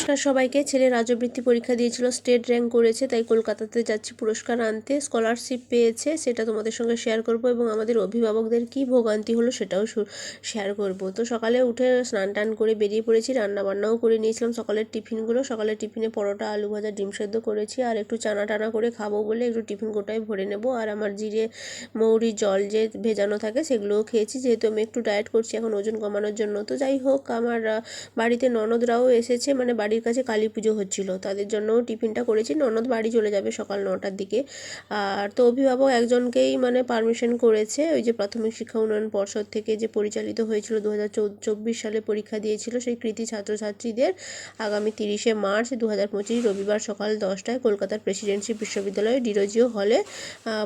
নমস্কার সবাইকে ছেলে রাজবৃত্তি পরীক্ষা দিয়েছিল, স্টেট র্যাঙ্ক করেছে, তাই কলকাতাতে যাচ্ছি পুরস্কার আনতে। স্কলারশিপ পেয়েছে, সেটা তোমাদের সঙ্গে শেয়ার করব এবং আমাদের অভিভাবকদের কি ভোগান্তি হলো সেটাও শেয়ার করব। তো সকালে উঠে স্নান টান করে বেরিয়ে পড়েছি রান্না বান্নাও করে নিয়েছিলাম। সকালের টিফিনগুলো, সকালের টিফিনে পরোটা, আলু ভাজা, ডিম সেদ্ধ করেছি আর একটু চানা টানা করে খাব বলে একটু টিফিন গোটায় ভরে নেব। আর আমার জিরে, মৌরি, জল যে ভেজানো থাকে সেগুলোও খেয়েছি, যেহেতু আমি একটু ডায়েট করছি, এখন ওজন কমানোর জন্য। তো যাই হোক, আমার বাড়িতে ননদরাও এসেছে মানে বাড়ির কাছে কালী পুজো হচ্ছিল। তাদের জন্যও টিফিনটা করেছি। ননদ বাড়ি চলে যাবে সকাল নটার দিকে। আর তো অভিভাবক একজনকেই মানে পারমিশন করেছে। ওই যে প্রাথমিক শিক্ষা উন্নয়ন পর্ষদ থেকে যে পরিচালিত হয়েছিল দু হাজার চব্বিশ সালে পরীক্ষা দিয়েছিল, সেই কৃতি ছাত্রছাত্রীদের আগামী তিরিশে মার্চ দু হাজার পঁচিশ রবিবার সকাল দশটায় কলকাতার প্রেসিডেন্সি বিশ্ববিদ্যালয়ে ডিরোজিও হলে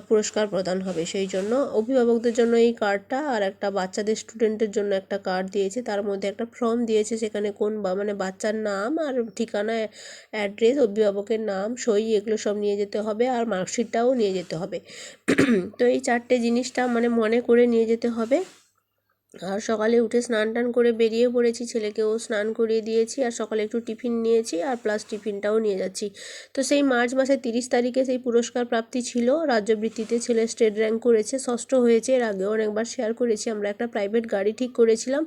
পুরস্কার প্রদান হবে। সেই জন্য অভিভাবকদের জন্য এই কার্ডটা আর একটা বাচ্চাদের স্টুডেন্টের জন্য একটা কার্ড দিয়েছে। তার মধ্যে একটা ফর্ম দিয়েছে সেখানে কোন মানে বাচ্চার নাম আর ঠিকানা অ্যাড্রেস অভিভাবকের নাম, সই, এগুলো সব নিয়ে যেতে হবে আর মার্কশিটটাও নিয়ে যেতে হবে। তো এই চারটে জিনিসটা মানে মনে করে নিয়ে যেতে হবে। আর সকালে উঠে স্নান টান করে বেরিয়ে পড়েছি, ছেলেকেও স্নান করিয়ে দিয়েছি আর সকালে একটু টিফিন নিয়েছি আর প্লাস টিফিনটাও নিয়ে যাচ্ছি। তো সেই মার্চ মাসের তিরিশ তারিখে সেই পুরস্কার প্রাপ্তি ছিল, রাজ্যবৃত্তিতে ছেলে স্টেট র্যাঙ্ক করেছে, ষষ্ঠ হয়েছে, এর আগেও অনেকবার শেয়ার করেছি, আমরা একটা প্রাইভেট গাড়ি ঠিক করেছিলাম।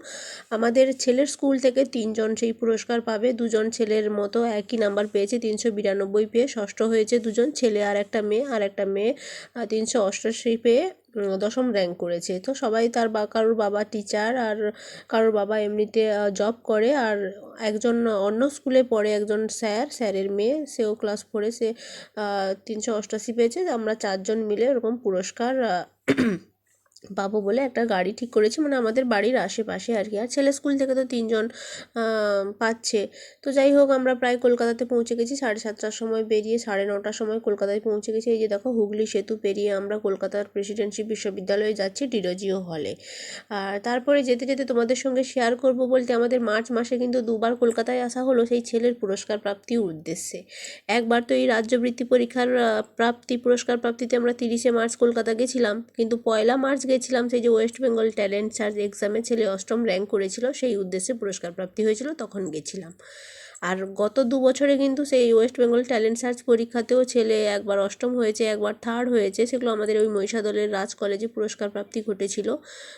আমাদের ছেলের স্কুল থেকে তিনজন সেই পুরস্কার পাবে, দুজন ছেলের মতো একই নাম্বার পেয়েছে, তিনশো বিরানব্বই পেয়ে ষষ্ঠ হয়েছে দুজন, ছেলে আর একটা মেয়ে, আর একটা মেয়ে তিনশো অষ্টাশি পেয়ে দশম র্যাঙ্ক করেছে। তো সবাই তার বা, কারোর বাবা টিচার আর কারোর বাবা এমনিতে জব করে আর একজন অন্য স্কুলে পড়ে একজন স্যার স্যারের মেয়ে। সেও ক্লাস ফোরে সে তিনশো অষ্টাশি পেয়েছে। আমরা চারজন মিলে ওরকম পুরস্কার পাবো বলে একটা গাড়ি ঠিক করেছি মানে আমাদের বাড়ির আশেপাশে আর কি। আর ছেলে স্কুল থেকে তো তিনজন পাচ্ছে। তো যাই হোক, আমরা প্রায় কলকাতাতে পৌঁছে গেছি, সাড়ে সাতটার সময় বেরিয়ে সাড়ে নটার সময় কলকাতায় পৌঁছে গেছি। এই যে দেখো, হুগলি সেতু পেরিয়ে আমরা কলকাতার প্রেসিডেন্সি বিশ্ববিদ্যালয়ে যাচ্ছি ডিরোজিও হলে। আর তারপরে যেতে যেতে তোমাদের সঙ্গে শেয়ার করব বলতে আমাদের মার্চ মাসে কিন্তু দুবার কলকাতায় আসা হলো সেই ছেলের পুরস্কার প্রাপ্তির উদ্দেশ্যে। একবার তো এই রাজ্যবৃত্তি পরীক্ষার প্রাপ্তি, পুরস্কার প্রাপ্তিতে আমরা তিরিশে মার্চ কলকাতা গেছিলাম, কিন্তু পয়লা মার্চ গেছিলাম সেই যে ওয়েস্ট বেঙ্গল ট্যালেন্ট সার্চ এক্সামে ছেলে অষ্টম র্যাঙ্ক করেছিল, সেই উদ্দেশ্যে পুরস্কার প্রাপ্তি হয়েছিল, তখন গেছিলাম। আর গত দু বছরে কিন্তু সেই ওয়েস্ট বেঙ্গল ট্যালেন্ট সার্চ পরীক্ষাতেও ছেলে একবার অষ্টম হয়েছে, একবার থার্ড হয়েছে, সেগুলো আমাদের ওই মহিষাদলের রাজ কলেজে পুরস্কার প্রাপ্তি ঘটেছিল।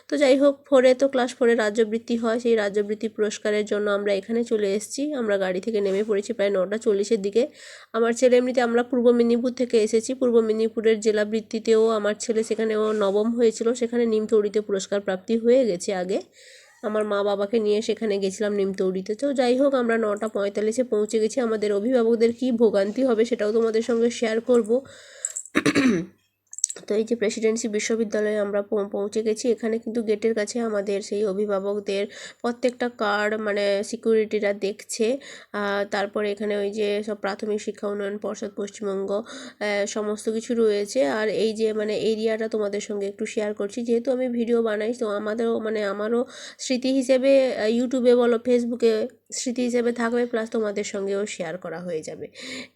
তো যাই হোক ফোরে তো ক্লাস ফোরে রাজ্যবৃত্তি হয়, সেই রাজ্যবৃত্তি পুরস্কারের জন্য আমরা এখানে চলে এসেছি। আমরা গাড়ি থেকে নেমে পড়েছি প্রায় নটা চল্লিশের দিকে। আমার ছেলে এমনিতে আমরা পূর্ব মেদিনীপুর থেকে এসেছি। পূর্ব মেদিনীপুরের জেলাবৃত্তিতেও আমার ছেলে সেখানেও নবম হয়েছিল সেখানে নিমতৌড়িতে পুরস্কার প্রাপ্তি হয়ে গেছে আগে। আমার মা বাবাকে নিয়ে সেখানে গেছিলাম নিমতৌড়িতে তো যাই হোক, আমরা নটা পঁয়তাল্লিশে পৌঁছে গেছি। আমাদের অভিভাবকদের কী ভোগান্তি হবে সেটাও তোমাদের সঙ্গে শেয়ার করব। তো এই যে প্রেসিডেন্সি বিশ্ববিদ্যালয়ে আমরা পৌঁছে গেছি, এখানে কিন্তু গেটের কাছে আমাদের সেই অভিভাবকদের প্রত্যেকটা কার্ড মানে সিকিউরিটিরা দেখছে। তারপরে এখানে ওই যে সব প্রাথমিক শিক্ষা, উন্নয়ন, পর্ষদ, পশ্চিমবঙ্গ সমস্ত কিছু রয়েছে। আর এই যে মানে এরিয়াটা তোমাদের সঙ্গে একটু শেয়ার করছি, যেহেতু আমি ভিডিও বানাই, তো আমাদেরও মানে আমারও স্মৃতি হিসেবে ইউটিউবে বলো ফেসবুকে স্মৃতি হিসেবে থাকবে প্লাস তোমাদের সঙ্গেও শেয়ার করা হয়ে যাবে।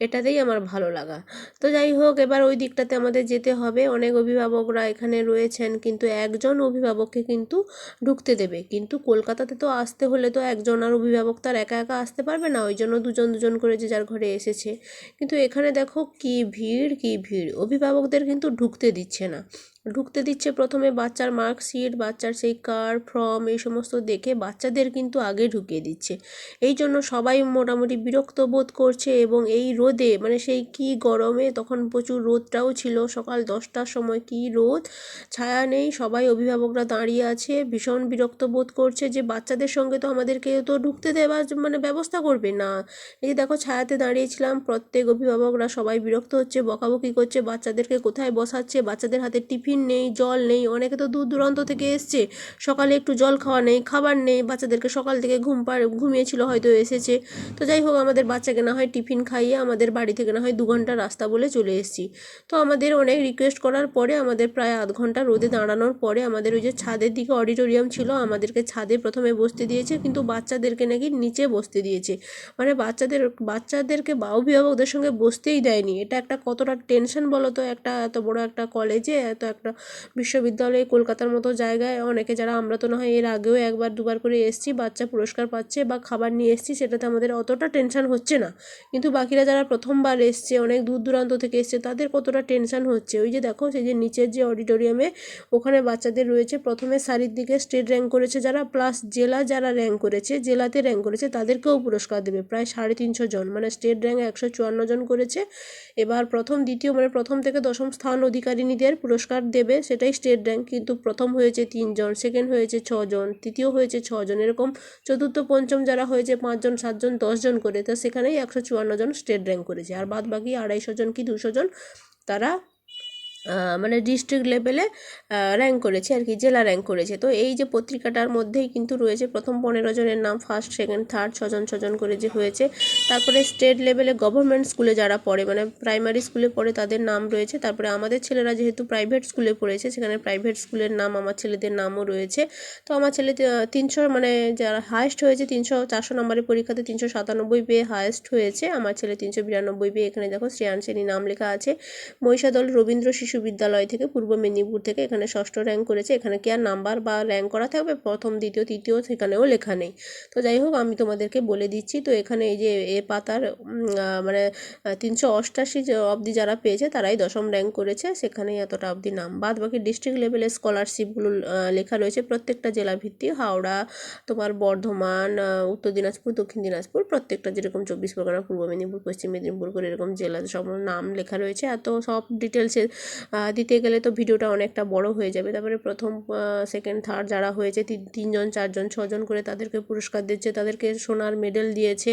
এটাতেই আমার ভালো লাগা। তো যাই হোক, এবার ওই দিকটাতে আমাদের যেতে হবে। অনেক অভিভাবকরা এখানে রয়েছেন, কিন্তু একজন অভিভাবককে কিন্তু ঢুকতে দেবে। কিন্তু কলকাতাতে তো আসতে হলে তো একজন আর অভিভাবক তার একা একা আসতে পারবে না, ওই জন্য দুজন দুজন করে যে যার ঘরে এসেছে। কিন্তু এখানে দেখো কি ভিড় কি ভিড়। অভিভাবকদের কিন্তু ঢুকতে দিচ্ছে না। ঢুকতে দিচ্ছে প্রথমে বাচ্চার মার্কশিট, বাচ্চার সেই কার ফর্ম, এই সমস্ত দেখে বাচ্চাদের কিন্তু আগে ঢুকিয়ে দিচ্ছে। এই জন্য সবাই মোটামুটি বিরক্ত বোধ করছে এবং এই রোদে মানে সেই কি গরমে, তখন প্রচুর রোদটাও ছিল, সকাল দশটার সময় কি রোদ, ছায়া নেই, সবাই অভিভাবকরা দাঁড়িয়ে আছে, ভীষণ বিরক্ত বোধ করছে যে বাচ্চাদের সঙ্গে তো আমাদেরকে তো ঢুকতে দেওয়ার মানে ব্যবস্থা করবে না। এই যে দেখো ছায়াতে দাঁড়িয়েছিলাম, প্রত্যেক অভিভাবকরা সবাই বিরক্ত হচ্ছে, বকাবকি করছে, বাচ্চাদেরকে কোথায় বসাচ্ছে, বাচ্চাদের হাতে টিফিন নেই, জল নেই, অনেকে তো দূর দূরান্ত থেকে এসছে। সকালে একটু জল খাওয়া নেই, খাবার নেই, বাচ্চাদেরকে সকাল থেকে ঘুম পাড় ঘুমিয়েছিল হয়তো এসেছে। তো যাই হোক, আমাদের বাচ্চাকে না হয় টিফিন খাইয়ে আমাদের বাড়ি থেকে না হয় দু ঘণ্টা রাস্তা বলে চলে এসেছি। তো আমাদের অনেক রিকোয়েস্ট করার পরে আমাদের প্রায় আধ ঘণ্টা রোদে দাঁড়ানোর পরে আমাদের ওই যে ছাদের দিকে অডিটোরিয়াম ছিল, আমাদেরকে ছাদে প্রথমে বসতে দিয়েছে, কিন্তু বাচ্চাদেরকে নাকি নিচে বসতে দিয়েছে। মানে বাচ্চাদের, বাচ্চাদেরকে বা অভিভাবকদের সঙ্গে বসতেই দেয়নি। এটা একটা কতটা টেনশন বলো তো একটা এত বড় একটা কলেজে এত একটা একটা বিশ্ববিদ্যালয়ে কলকাতার মতো জায়গায়। অনেকে যারা আমরা তো না হয় এর আগেও একবার দুবার করে এসেছি, বাচ্চা পুরস্কার পাচ্ছে বা খাবার নিয়ে এসেছি, সেটাতে আমাদের অতটা টেনশন হচ্ছে না। কিন্তু বাকিরা যারা প্রথমবার এসছে, অনেক দূর দূরান্ত থেকে এসছে, তাদের কতটা টেনশন হচ্ছে? ওই যে দেখো, সেই যে নিচের যে অডিটোরিয়ামে ওখানে বাচ্চাদের রয়েছে। প্রথমে সারির দিকে স্টেট র্যাঙ্ক করেছে যারা প্লাস জেলা যারা র্যাঙ্ক করেছে, জেলাতে র্যাঙ্ক করেছে, তাদেরকেও পুরস্কার দেবে। প্রায় সাড়ে তিনশো জন মানে স্টেট র্যাঙ্ক একশো চুয়ান্ন জন করেছে। এবার প্রথম, দ্বিতীয় মানে প্রথম থেকে দশম স্থান অধিকারিণীদের পুরস্কার দেবে সেটাই স্টেট র্যাঙ্ক কিন্তু প্রথম হয়েছে তিনজন সেকেন্ড হয়েছে ছজন, তৃতীয় হয়েছে ছজন, এরকম চতুর্থ, পঞ্চম যারা হয়েছে পাঁচজন, সাতজন, দশজন করে, তো সেখানেই একশো চুয়ান্ন জন স্টেট র্যাঙ্ক করেছে। আর বাদ বাকি আড়াইশো জন কি দুশো জন, তারা মানে ডিস্ট্রিক্ট লেভেলে র্যাঙ্ক করেছে আর কি, জেলা র্যাঙ্ক করেছে। তো এই যে পত্রিকাটার মধ্যেই কিন্তু রয়েছে প্রথম পনেরো জনের নাম ফার্স্ট সেকেন্ড থার্ড ছজন ছজন করে যে হয়েছে। তারপরে স্টেট লেভেলে গভর্নমেন্ট স্কুলে যারা পড়ে মানে প্রাইমারি স্কুলে পড়ে তাদের নাম রয়েছে। তারপরে আমাদের ছেলেরা যেহেতু প্রাইভেট স্কুলে পড়েছে, সেখানে প্রাইভেট স্কুলের নাম আমার ছেলেদের নামও রয়েছে। তো আমার ছেলে তিনশো মানে যারা হায়েস্ট হয়েছে তিনশো, চারশো নম্বরের পরীক্ষাতে তিনশো সাতানব্বই পেয়ে হায়েস্ট হয়েছে। আমার ছেলে তিনশো বিরানব্বই পেয়ে এখানে দেখো শ্রেয়ান সেনী নাম লেখা আছে। মহিষাদল, রবীন্দ্র শিশু বিদ্যালয় থেকে, পূর্ব মেদিনীপুর থেকে এখানে ষষ্ঠ র্যাঙ্ক করেছে। এখানে কি আর নাম্বার বা র্যাঙ্ক করা থাকবে? প্রথম, দ্বিতীয়, তৃতীয় সেখানেও লেখা নেই। তো যাই হোক, আমি তোমাদেরকে বলে দিচ্ছি, তো এখানে এই যে এ পাতার মানে তিনশো অষ্টাশি অবধি যারা পেয়েছে, তারাই দশম র্যাঙ্ক করেছে। সেখানেই এতটা অবধি নাম। বাদ বাকি ডিস্ট্রিক্ট লেভেলে স্কলারশিপগুলো লেখা রয়েছে প্রত্যেকটা জেলা ভিত্তিক হাওড়া, তোমার বর্ধমান উত্তর দিনাজপুর, দক্ষিণ দিনাজপুর, প্রত্যেকটা যেরকম চব্বিশ পরগনা, পূর্ব মেদিনীপুর, পশ্চিম মেদিনীপুর করে এরকম জেলা সব নাম লেখা রয়েছে। এত সব ডিটেলসে দিতে গেলে তো ভিডিওটা অনেকটা বড় হয়ে যাবে। তারপরে প্রথম সেকেন্ড থার্ড যারা হয়েছে তিন- তিনজন চারজন ছজন করে তাদেরকে পুরস্কার দিচ্ছে তাদেরকে সোনার মেডেল দিয়েছে।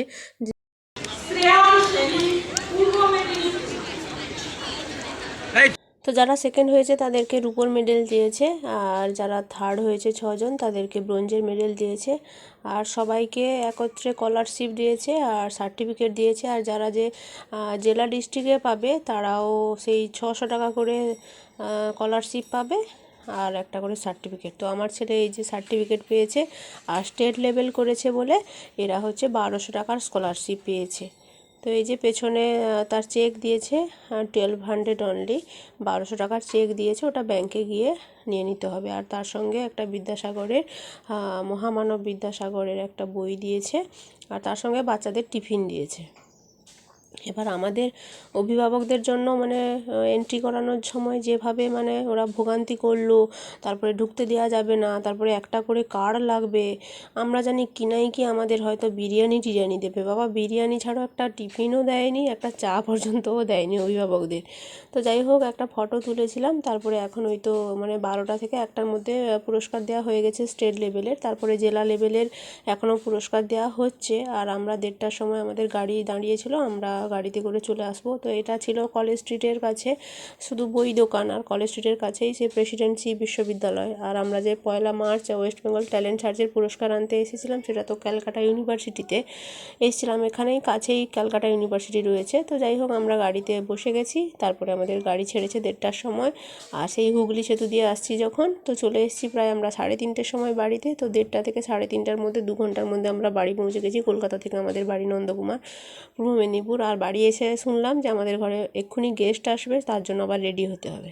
তো যারা সেকেন্ড হয়েছে তাদেরকে রুপোর মেডেল দিয়েছে, আর যারা থার্ড হয়েছে ছজন তাদেরকে ব্রোঞ্জের মেডেল দিয়েছে। আর সবাইকে একত্রে স্কলারশিপ দিয়েছে আর সার্টিফিকেট দিয়েছে। আর যারা যে জেলা ডিস্ট্রিক্টে পাবে তারাও সেই ছশো টাকা করে স্কলারশিপ পাবে আর একটা করে সার্টিফিকেট তো আমার ছেলে এই যে সার্টিফিকেট পেয়েছে আর স্টেট লেভেল করেছে বলে, এরা হচ্ছে বারোশো টাকার স্কলারশিপ পেয়েছে। তো এই যে পেছনে তার চেক দিয়েছে টুয়েলভ হান্ড্রেড অনলি বারোশো টাকার চেক দিয়েছে, ওটা ব্যাংকে গিয়ে নিয়ে নিতে হবে। আর তার সঙ্গে একটা বিদ্যাসাগরের মহামানব বিদ্যাসাগরের একটা বই দিয়েছে, আর তার সঙ্গে বাচ্চাদের টিফিন দিয়েছে। এবার আমাদের অভিভাবকদের জন্য মানে এন্ট্রি করানোর সময় যেভাবে মানে ওরা ভোগান্তি করল, তারপরে ঢুকতে দেওয়া যাবে না, তারপরে একটা করে কার্ড লাগবে, আমরা জানি কিনাই কি আমাদের হয়তো বিরিয়ানি টিরিয়ানি দেবে। বাবা, বিরিয়ানি ছাড়াও একটা টিফিনও দেয়নি, একটা চা পর্যন্তও দেয়নি অভিভাবকদের। তো যাই হোক, একটা ফটো তুলেছিলাম, তারপরে এখন ওই তো মানে বারোটা থেকে একটার মধ্যে পুরস্কার দেওয়া হয়ে গেছে স্টেট লেভেলের তারপরে জেলা লেভেলের এখনও পুরস্কার দেওয়া হচ্ছে। আর আমরা দেড়টার সময় আমাদের গাড়ি দাঁড়িয়েছিল, আমরা গাড়িতে করে চলে আসব। তো এটা ছিল কলেজ স্ট্রিটের কাছে, শুধু বই দোকান আর কলেজ স্ট্রিটের কাছেই সেই প্রেসিডেন্সি বিশ্ববিদ্যালয়। আর আমরা যে পয়লা মার্চ ওয়েস্ট বেঙ্গল ট্যালেন্ট সার্চের পুরস্কার আনতে এসেছিলাম, সেটা তো ক্যালকাটা ইউনিভার্সিটিতে। এসেছিলাম এখানেই, কাছেই ক্যালকাটা ইউনিভার্সিটি রয়েছে। তো যাই হোক, আমরা গাড়িতে বসে গেছি, তারপরে আমাদের গাড়ি ছেড়েছে দেড়টার সময়। আর সেই হুগলি সেতু দিয়ে আসছি যখন, তো চলে এসেছি প্রায় আমরা সাড়ে তিনটের সময় বাড়িতে। তো দেড়টা থেকে সাড়ে তিনটার মধ্যে, দু ঘণ্টার মধ্যে আমরা বাড়ি পৌঁছে গেছি কলকাতা থেকে আমাদের বাড়ি নন্দকুমার, পূর্ব মেদিনীপুর। আর বাড়ি এসে শুনলাম যে আমাদের ঘরে এক্ষুনি গেস্ট আসবে, তার জন্য আবার রেডি হতে হবে।